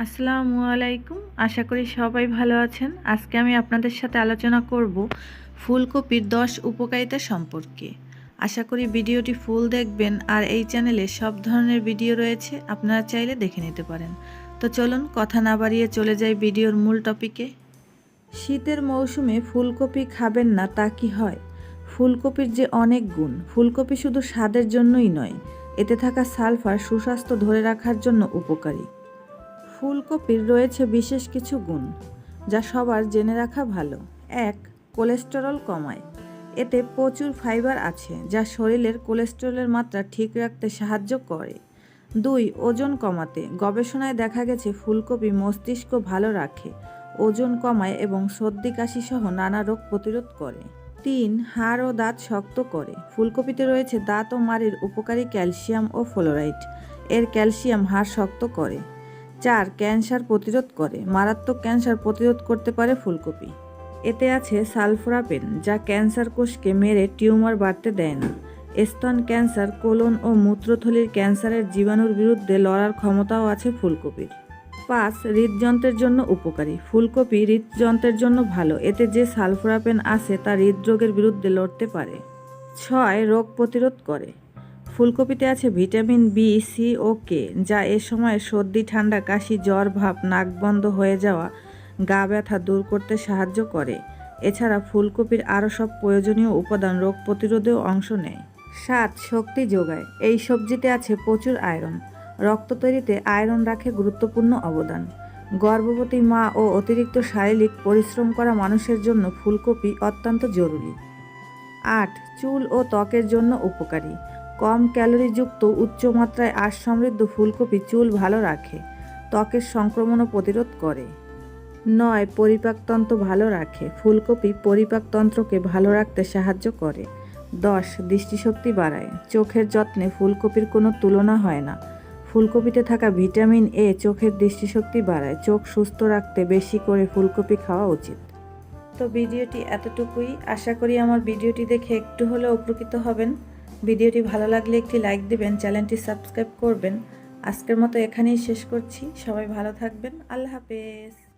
আসসালামু আলাইকুম। আশা করি সবাই ভালো আছেন। আজকে আমি আপনাদের সাথে আলোচনা করব ফুলকপির দশ উপকারিতা সম্পর্কে। আশা করি ভিডিওটি ফুল দেখবেন আর এই চ্যানেলে সব ধরনের ভিডিও রয়েছে, আপনারা চাইলে দেখে নিতে পারেন। তো চলুন, কথা না বাড়িয়ে চলে যাই ভিডিওর মূল টপিকে। শীতের মৌসুমে ফুলকপি খাবেন না তা কি হয়? ফুলকপির যে অনেক গুণ, ফুলকপি শুধু স্বাদের জন্যই নয়, এতে থাকা সালফার সুস্বাস্থ্য ধরে রাখার জন্য উপকারী। ফুলকপির রয়েছে বিশেষ কিছু গুণ, যা সবার জেনে রাখা ভালো। এক, কোলেস্টেরল কমায়। এতে প্রচুর ফাইবার আছে, যা শরীরের কোলেস্টেরলের মাত্রা ঠিক রাখতে সাহায্য করে। দুই, ওজন কমাতে। গবেষণায় দেখা গেছে ফুলকপি মস্তিষ্ক ভালো রাখে, ওজন কমায় এবং সর্দি কাশি সহ নানা রোগ প্রতিরোধ করে। তিন, হাড় ও দাঁত শক্ত করে। ফুলকপিতে রয়েছে দাঁত ও মাড়ির উপকারী ক্যালসিয়াম ও ফ্লোরাইড। এর ক্যালসিয়াম হাড় শক্ত করে। চার ক্যান্সার প্রতিরোধ করে। মারাত্মক ক্যান্সার প্রতিরোধ করতে পারে ফুলকপি। এতে আছে সালফোরাপেন যা ক্যান্সার কোষকে মেরে টিউমার বাড়তে দেয় না। স্তন ক্যান্সার, কোলন ও মূত্রথলির ক্যান্সারের জীবাণুর বিরুদ্ধে লড়ার ক্ষমতাও আছে ফুলকপির। পাঁচ, হৃদযন্ত্রের জন্য উপকারী। ফুলকপি হৃদযন্ত্রের জন্য ভালো। এতে যে সালফোরাপেন আছে তা হৃদরোগের বিরুদ্ধে লড়তে পারে। ছয়, রোগ প্রতিরোধ করে। ফুলকপিতে আছে ভিটামিন বি, সি ও কে, যা এ সময় সর্দি, ঠান্ডা, কাশি, জ্বর, ভাব, নাক বন্ধ হয়ে যাওয়া, গা ব্যথা দূর করতে সাহায্য করে। এছাড়া ফুলকপির আরও সব প্রয়োজনীয় উপাদান রোগ প্রতিরোধেও অংশ নেয়। সাত শক্তি যোগায়। এই সবজিতে আছে প্রচুর আয়রন। রক্ত তৈরিতে আয়রন রাখে গুরুত্বপূর্ণ অবদান। গর্ভবতী মা ও অতিরিক্ত শারীরিক পরিশ্রম করা মানুষের জন্য ফুলকপি অত্যন্ত জরুরি। আট, চুল ও ত্বকের জন্য উপকারী। কম ক্যালোরিযুক্ত উচ্চ মাত্রায় সমৃদ্ধ ফুলকপি চুল ভালো রাখে, ত্বকের সংক্রমণও প্রতিরোধ করে। নয় পরিপাকতন্ত্র ভালো রাখে, ফুলকপি পরিপাকতন্ত্রকে ভালো রাখতে সাহায্য করে। দশ, দৃষ্টিশক্তি বাড়ায়, চোখের যত্নে ফুলকপির কোনো তুলনা হয় না। ফুলকপিতে থাকা ভিটামিন এ চোখের দৃষ্টিশক্তি বাড়ায়, চোখ সুস্থ রাখতে বেশি করে ফুলকপি খাওয়া উচিত। তো ভিডিওটি এতটুকুই। আশা করি আমার ভিডিওটি দেখে একটু হলেও উপকৃত হবেন। ভিডিওটি ভালো লাগলে একটি লাইক দেবেন, চ্যানেলটি সাবস্ক্রাইব করবেন। আজকের মতো এখানেই শেষ করছি। সবাই ভালো থাকবেন। আল্লাহ হাফেজ।